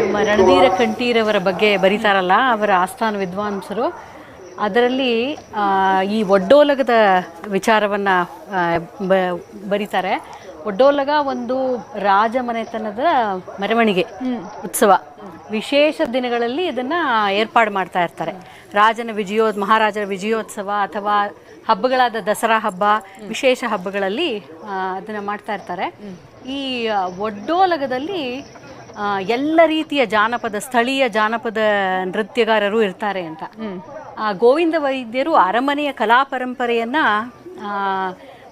ನಮ್ಮ ರಣಧೀರ ಕಂಠೀರವರ ಬಗ್ಗೆ ಬರೀತಾರಲ್ಲ ಅವರ ಆಸ್ಥಾನ ವಿದ್ವಾಂಸರು. ಅದರಲ್ಲಿ ಈ ಒಡ್ಡೋಲಗದ ವಿಚಾರವನ್ನು ಬರೀತಾರೆ. ಒಡ್ಡೋಲಗ ಒಂದು ರಾಜಮನೆತನದ ಮೆರವಣಿಗೆ ಉತ್ಸವ. ವಿಶೇಷ ದಿನಗಳಲ್ಲಿ ಇದನ್ನು ಏರ್ಪಾಡು ಮಾಡ್ತಾ ಇರ್ತಾರೆ. ರಾಜನ ವಿಜಯೋ ಮಹಾರಾಜರ ವಿಜಯೋತ್ಸವ ಅಥವಾ ಹಬ್ಬಗಳಾದ ದಸರಾ ಹಬ್ಬ ವಿಶೇಷ ಹಬ್ಬಗಳಲ್ಲಿ ಅದನ್ನು ಮಾಡ್ತಾ ಇರ್ತಾರೆ. ಈ ಒಡ್ಡೋಲಗದಲ್ಲಿ ಎಲ್ಲ ರೀತಿಯ ಜಾನಪದ, ಸ್ಥಳೀಯ ಜಾನಪದ ನೃತ್ಯಗಾರರು ಇರ್ತಾರೆ ಅಂತ. ಗೋವಿಂದ ವೈದ್ಯರು ಅರಮನೆಯ ಕಲಾ ಪರಂಪರೆಯನ್ನ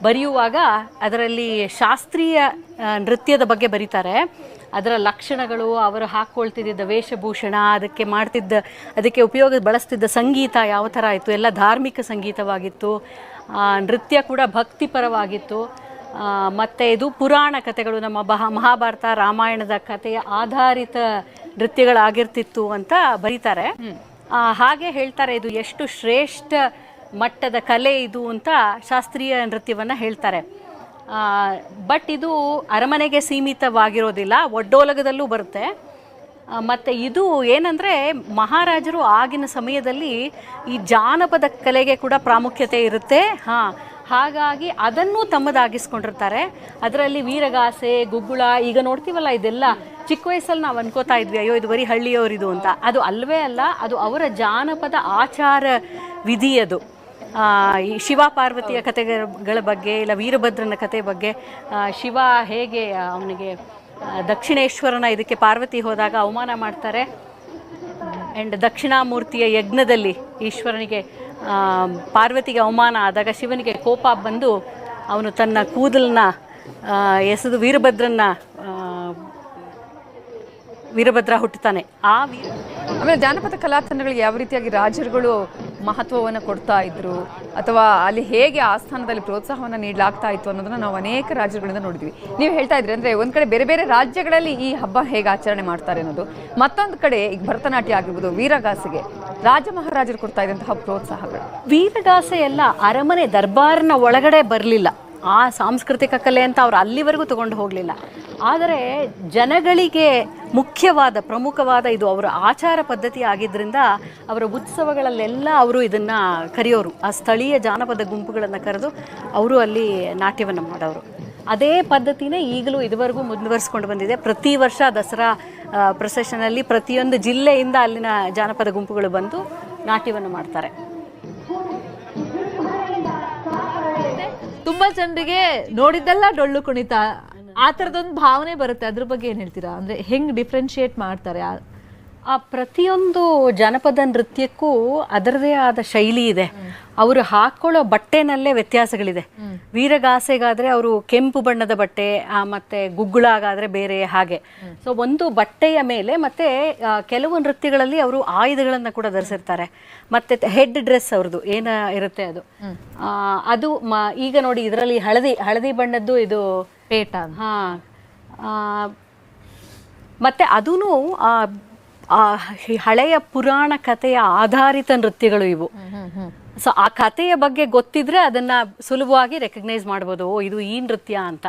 ಬರೆಯುವಾಗ ಅದರಲ್ಲಿ ಶಾಸ್ತ್ರೀಯ ನೃತ್ಯದ ಬಗ್ಗೆ ಬರೀತಾರೆ. ಅದರ ಲಕ್ಷಣಗಳು, ಅವರು ಹಾಕ್ಕೊಳ್ತಿದ್ದ ವೇಷಭೂಷಣ, ಅದಕ್ಕೆ ಮಾಡ್ತಿದ್ದ, ಅದಕ್ಕೆ ಉಪಯೋಗ ಬಳಸ್ತಿದ್ದ ಸಂಗೀತ ಯಾವ ಥರ ಆಯಿತು ಎಲ್ಲ ಧಾರ್ಮಿಕ ಸಂಗೀತವಾಗಿತ್ತು. ನೃತ್ಯ ಕೂಡ ಭಕ್ತಿಪರವಾಗಿತ್ತು. ಮತ್ತೆ ಇದು ಪುರಾಣ ಕಥೆಗಳು ನಮ್ಮ ಬಹ, ಮಹಾಭಾರತ ರಾಮಾಯಣದ ಕಥೆಯ ಆಧಾರಿತ ನೃತ್ಯಗಳಾಗಿರ್ತಿತ್ತು ಅಂತ ಬರೀತಾರೆ. ಹಾಗೆ ಹೇಳ್ತಾರೆ ಇದು ಎಷ್ಟು ಶ್ರೇಷ್ಠ ಮಟ್ಟದ ಕಲೆ ಇದು ಅಂತ ಶಾಸ್ತ್ರೀಯ ನೃತ್ಯವನ್ನು ಹೇಳ್ತಾರೆ. ಬಟ್ ಇದು ಅರಮನೆಗೆ ಸೀಮಿತವಾಗಿರೋದಿಲ್ಲ, ಒಡ್ಡೋಲಗದಲ್ಲೂ ಬರುತ್ತೆ. ಮತ್ತೆ ಇದು ಏನಂದರೆ ಮಹಾರಾಜರು ಆಗಿನ ಸಮಯದಲ್ಲಿ ಈ ಜಾನಪದ ಕಲೆಗೆ ಕೂಡ ಪ್ರಾಮುಖ್ಯತೆ ಇರುತ್ತೆ. ಹಾ ಹಾಗಾಗಿ ಅದನ್ನು ತಮ್ಮದಾಗಿಸ್ಕೊಂಡಿರ್ತಾರೆ. ಅದರಲ್ಲಿ ವೀರಗಾಸೆ ಗುಗ್ಗುಳ ಈಗ ನೋಡ್ತೀವಲ್ಲ ಇದೆಲ್ಲ ಚಿಕ್ಕ ವಯಸ್ಸಲ್ಲಿ ನಾವು ಅನ್ಕೋತಾ ಇದ್ವಿ ಅಯ್ಯೋ ಇದು ಬರೀ ಹಳ್ಳಿಯವರಿದು ಅಂತ. ಅದು ಅಲ್ವೇ ಅಲ್ಲ ಅದು ಅವರ ಜಾನಪದ ಆಚಾರ ವಿಧಿ ಅದು. ಆ, ಈ ಶಿವ ಪಾರ್ವತಿಯ ಕಥೆಗಳ ಬಗ್ಗೆ ಇಲ್ಲ ವೀರಭದ್ರನ ಕಥೆ ಬಗ್ಗೆ ಶಿವ ಹೇಗೆ ಅವನಿಗೆ ದಕ್ಷಿಣೇಶ್ವರನ ಇದಕ್ಕೆ ಪಾರ್ವತಿ ಹೋದಾಗ ಅವಮಾನ ಮಾಡ್ತಾರೆ. ಆ್ಯಂಡ್ ದಕ್ಷಿಣಾಮೂರ್ತಿಯ ಯಜ್ಞದಲ್ಲಿ ಈಶ್ವರನಿಗೆ ಪಾರ್ವತಿಗೆ ಅವಮಾನ ಆದಾಗ ಶಿವನಿಗೆ ಕೋಪ ಬಂದು ಅವನು ತನ್ನ ಕೂದಲನ್ನ ಎಸೆದು ವೀರಭದ್ರನ್ನ ವೀರಭದ್ರ ಹುಟ್ಟುತ್ತಾನೆ. ಆ ಆಮೇಲೆ ಜಾನಪದ ಕಲಾ ತಂಡಗಳಿಗೆ ಯಾವ ರೀತಿಯಾಗಿ ರಾಜರುಗಳು ಮಹತ್ವವನ್ನು ಕೊಡ್ತಾ ಇದ್ರು, ಅಥವಾ ಅಲ್ಲಿ ಹೇಗೆ ಆಸ್ಥಾನದಲ್ಲಿ ಪ್ರೋತ್ಸಾಹವನ್ನು ನೀಡಲಾಗ್ತಾ ಇತ್ತು ಅನ್ನೋದನ್ನ ನಾವು ಅನೇಕ ರಾಜ್ಯಗಳಿಂದ ನೋಡಿದ್ವಿ. ನೀವು ಹೇಳ್ತಾ ಇದ್ರಿ ಅಂದ್ರೆ ಒಂದ್ ಕಡೆ ಬೇರೆ ಬೇರೆ ರಾಜ್ಯಗಳಲ್ಲಿ ಈ ಹಬ್ಬ ಹೇಗೆ ಆಚರಣೆ ಮಾಡ್ತಾರೆ ಅನ್ನೋದು. ಮತ್ತೊಂದು ಕಡೆ ಈಗ ಭರತನಾಟ್ಯ ಆಗಿರ್ಬೋದು, ವೀರಗಾಸೆಗೆ ರಾಜ ಮಹಾರಾಜರು ಕೊಡ್ತಾ ಇದ್ದಂತಹ ಪ್ರೋತ್ಸಾಹಗಳು. ವೀರಗಾಸೆ ಎಲ್ಲ ಅರಮನೆ ದರ್ಬಾರ್ನ ಒಳಗಡೆ ಬರಲಿಲ್ಲ. ಆ ಸಾಂಸ್ಕೃತಿಕ ಕಲೆ ಅಂತ ಅವ್ರು ಅಲ್ಲಿವರೆಗೂ ತಗೊಂಡು ಹೋಗಲಿಲ್ಲ. ಆದರೆ ಜನಗಳಿಗೆ ಮುಖ್ಯವಾದ, ಪ್ರಮುಖವಾದ ಇದು ಅವರ ಆಚಾರ ಪದ್ಧತಿ ಆಗಿದ್ದರಿಂದ ಅವರ ಉತ್ಸವಗಳಲ್ಲೆಲ್ಲ ಅವರು ಇದನ್ನು ಕರೆಯೋರು. ಆ ಸ್ಥಳೀಯ ಜಾನಪದ ಗುಂಪುಗಳನ್ನು ಕರೆದು ಅವರು ಅಲ್ಲಿ ನಾಟ್ಯವನ್ನು ಮಾಡೋರು. ಅದೇ ಪದ್ಧತಿನೇ ಈಗಲೂ ಇದುವರೆಗೂ ಮುಂದುವರಿಸ್ಕೊಂಡು ಬಂದಿದೆ. ಪ್ರತಿ ವರ್ಷ ದಸರಾ ಪ್ರೊಸೆಷನಲ್ಲಿ ಪ್ರತಿಯೊಂದು ಜಿಲ್ಲೆಯಿಂದ ಅಲ್ಲಿನ ಜಾನಪದ ಗುಂಪುಗಳು ಬಂದು ನಾಟ್ಯವನ್ನು ಮಾಡ್ತಾರೆ. ತುಂಬಾ ಜನರಿಗೆ ನೋಡಿದ್ದೆಲ್ಲ ಡೊಳ್ಳು ಕುಣಿತ. ಆ ಥರದೊಂದು ಭಾವನೆ ಬರುತ್ತೆ. ಅದ್ರ ಬಗ್ಗೆ ಏನ್ ಹೇಳ್ತೀರಾ? ಅಂದ್ರೆ ಹೆಂಗ್ ಡಿಫ್ರೆನ್ಶಿಯೇಟ್ ಮಾಡ್ತಾರೆ ಆ- ಪ್ರತಿಯೊಂದು ಜನಪದ ನೃತ್ಯಕ್ಕೂ ಅದರದೇ ಆದ ಶೈಲಿ ಇದೆ. ಅವರು ಹಾಕೊಳ್ಳೋ ಬಟ್ಟೆನಲ್ಲೇ ವ್ಯತ್ಯಾಸಗಳಿದೆ. ವೀರಗಾಸೆಗಾದ್ರೆ ಅವರು ಕೆಂಪು ಬಣ್ಣದ ಬಟ್ಟೆ ಮತ್ತೆ ಗುಗ್ಗುಳಾಗಾದ್ರೆ ಬೇರೆ ಹಾಗೆ. ಸೊ ಒಂದು ಬಟ್ಟೆಯ ಮೇಲೆ ಮತ್ತೆ ಕೆಲವು ನೃತ್ಯಗಳಲ್ಲಿ ಅವರು ಆಯುಧಗಳನ್ನ ಕೂಡ ಧರಿಸಿರ್ತಾರೆ. ಮತ್ತೆ ಹೆಡ್ ಡ್ರೆಸ್ ಅವ್ರದ್ದು ಏನ ಇರುತ್ತೆ ಅದು? ಆ, ಅದು ಈಗ ನೋಡಿ ಇದರಲ್ಲಿ ಹಳದಿ ಹಳದಿ ಬಣ್ಣದ್ದು ಇದು ಪೇಟ. ಹಾ ಮತ್ತೆ ಅದೂ ಆ ಹಳೆಯ ಪುರಾಣ ಕಥೆಯ ಆಧಾರಿತ ನೃತ್ಯಗಳು ಇವು. ಸೊ ಆ ಕಥೆಯ ಬಗ್ಗೆ ಗೊತ್ತಿದ್ರೆ ಅದನ್ನ ಸುಲಭವಾಗಿ ರೆಕಗ್ನೈಸ್ ಮಾಡ್ಬೋದು ಓ ಇದು ಈ ನೃತ್ಯ ಅಂತ.